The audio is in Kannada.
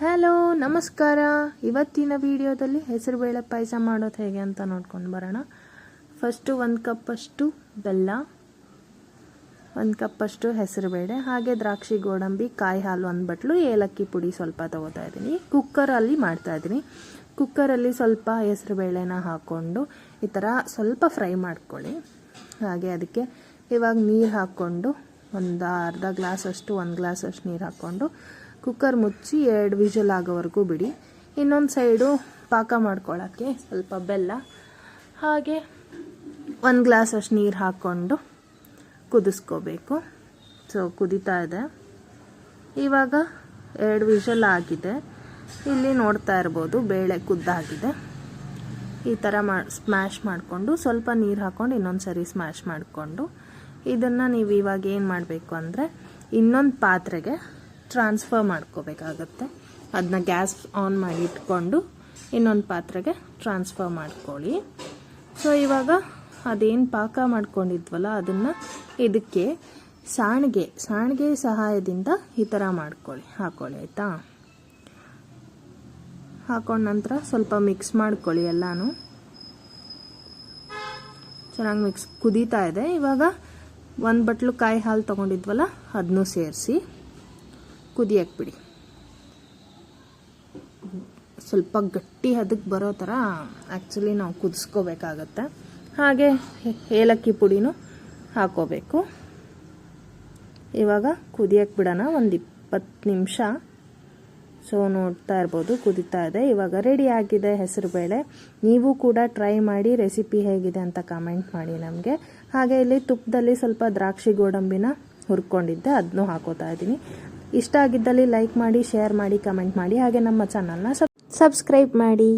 ಹಲೋ, ನಮಸ್ಕಾರ. ಇವತ್ತಿನ ವಿಡಿಯೋದಲ್ಲಿ ಹೆಸರುಬೇಳೆ ಪಾಯಸ ಮಾಡೋದು ಹೇಗೆ ಅಂತ ನೋಡ್ಕೊಂಡು ಬರೋಣ. ಫಸ್ಟು ಒಂದು ಕಪ್ಪಷ್ಟು ಬೆಲ್ಲ, ಒಂದು ಕಪ್ಪಷ್ಟು ಹೆಸರುಬೇಳೆ ಹಾಗೆ ದ್ರಾಕ್ಷಿ, ಗೋಡಂಬಿ, ಕಾಯಿ ಹಾಲು ಒಂದು ಬಟ್ಲು, ಏಲಕ್ಕಿ ಪುಡಿ ಸ್ವಲ್ಪ ತಗೋತಾ ಇದ್ದೀನಿ. ಕುಕ್ಕರಲ್ಲಿ ಮಾಡ್ತಾ ಇದ್ದೀನಿ. ಕುಕ್ಕರಲ್ಲಿ ಸ್ವಲ್ಪ ಹೆಸರುಬೇಳೆನ ಹಾಕ್ಕೊಂಡು ಈ ಥರ ಸ್ವಲ್ಪ ಫ್ರೈ ಮಾಡ್ಕೊಳ್ಳಿ. ಹಾಗೆ ಅದಕ್ಕೆ ಇವಾಗ ನೀರು ಹಾಕ್ಕೊಂಡು ಒಂದು ಅರ್ಧ ಗ್ಲಾಸಷ್ಟು, ಒಂದು ಗ್ಲಾಸಷ್ಟು ನೀರು ಹಾಕ್ಕೊಂಡು ಕುಕ್ಕರ್ ಮುಚ್ಚಿ ಎರಡು ವಿಷಲ್ ಆಗೋವರೆಗೂ ಬಿಡಿ. ಇನ್ನೊಂದು ಸೈಡು ಪಾಕ ಮಾಡ್ಕೊಳ್ಳೋಕ್ಕೆ ಸ್ವಲ್ಪ ಬೆಲ್ಲ. ಹಾಗೆ ಒಂದು ಗ್ಲಾಸ್ ಅಷ್ಟು ನೀರು ಹಾಕ್ಕೊಂಡು ಕುದಿಸ್ಕೋಬೇಕು. ಸೊ ಕುದೀತಾ ಇದೆ. ಇವಾಗ ಎರಡು ವಿಷಲ್ ಆಗಿದೆ. ಇಲ್ಲಿ ನೋಡ್ತಾ ಇರ್ಬೋದು ಬೇಳೆ ಕುದ್ದಾಗಿದೆ. ಈ ಥರ ಮಾ ಸ್ಮ್ಯಾಶ್ ಮಾಡಿಕೊಂಡು ಸ್ವಲ್ಪ ನೀರು ಹಾಕ್ಕೊಂಡು ಇನ್ನೊಂದು ಸರಿ ಸ್ಮ್ಯಾಶ್ ಮಾಡಿಕೊಂಡು ಇದನ್ನು ನೀವು ಇವಾಗ ಏನು ಮಾಡಬೇಕು ಅಂದರೆ ಇನ್ನೊಂದು ಪಾತ್ರೆಗೆ ಟ್ರಾನ್ಸ್ಫರ್ ಮಾಡ್ಕೋಬೇಕಾಗತ್ತೆ. ಅದನ್ನ ಗ್ಯಾಸ್ ಆನ್ ಮಾಡಿ ಇಟ್ಕೊಂಡು ಇನ್ನೊಂದು ಪಾತ್ರೆಗೆ ಟ್ರಾನ್ಸ್ಫರ್ ಮಾಡ್ಕೊಳ್ಳಿ. ಸೊ ಇವಾಗ ಅದೇನು ಪಾಕ ಮಾಡ್ಕೊಂಡಿದ್ವಲ್ಲ, ಅದನ್ನು ಇದಕ್ಕೆ ಸಾಣಿಗೆ ಸಾಣಿಗೆ ಸಹಾಯದಿಂದ ಈ ಥರ ಮಾಡ್ಕೊಳ್ಳಿ. ಹಾಕ್ಕೊಳ್ಳಿ ಆಯಿತಾ? ಹಾಕೊಂಡ ನಂತರ ಸ್ವಲ್ಪ ಮಿಕ್ಸ್ ಮಾಡ್ಕೊಳ್ಳಿ ಎಲ್ಲಾನು. ಚೆನ್ನಾಗಿ ಮಿಕ್ಸ್ ಕುದೀತಾ ಇದೆ. ಇವಾಗ ಒಂದು ಬಟ್ಲು ಕಾಯಿ ಹಾಲು ತೊಗೊಂಡಿದ್ವಲ್ಲ ಅದನ್ನೂ ಸೇರಿಸಿ. ಕುದಿಯಕ್ಕೆ ಬಿಡಿ ಸ್ವಲ್ಪ ಗಟ್ಟಿ ಅದಕ್ಕೆ ಬರೋ ಥರ ಆ್ಯಕ್ಚುಲಿ ನಾವು ಕುದಿಸ್ಕೋಬೇಕಾಗತ್ತೆ. ಹಾಗೆ ಏಲಕ್ಕಿ ಪುಡಿನೂ ಹಾಕೋಬೇಕು. ಇವಾಗ ಕುದಿಯಕ್ಕೆ ಬಿಡೋಣ ಒಂದು ಇಪ್ಪತ್ತು ನಿಮಿಷ. ಸೊ ನೋಡ್ತಾ ಇರ್ಬೋದು, ಕುದೀತಾ ಇದೆ. ಇವಾಗ ರೆಡಿ ಆಗಿದೆ ಹೆಸರುಬೇಳೆ ನೀವು ಕೂಡ ಟ್ರೈ ಮಾಡಿ ರೆಸಿಪಿ ಹೇಗಿದೆ ಅಂತ ಕಮೆಂಟ್ ಮಾಡಿ ನಮಗೆ. ಹಾಗೆ ಇಲ್ಲಿ ತುಪ್ಪದಲ್ಲಿ ಸ್ವಲ್ಪ ದ್ರಾಕ್ಷಿ ಗೋಡಂಬಿನ ಹುರ್ಕೊಂಡಿದ್ದೆ ಅದನ್ನೂ ಹಾಕೋತಾ ಇದ್ದೀನಿ. ಇಷ್ಟ ಆಗಿದ್ದಲ್ಲಿ ಲೈಕ್ ಮಾಡಿ ಶೇರ್ ಮಾಡಿ ಕಮೆಂಟ್ ಮಾಡಿ ಹಾಗೆ ನಮ್ಮ ಚಾನಲ್ನ ಸಬ್ ಸಬ್ಸ್ಕ್ರೈಬ್ ಮಾಡಿ.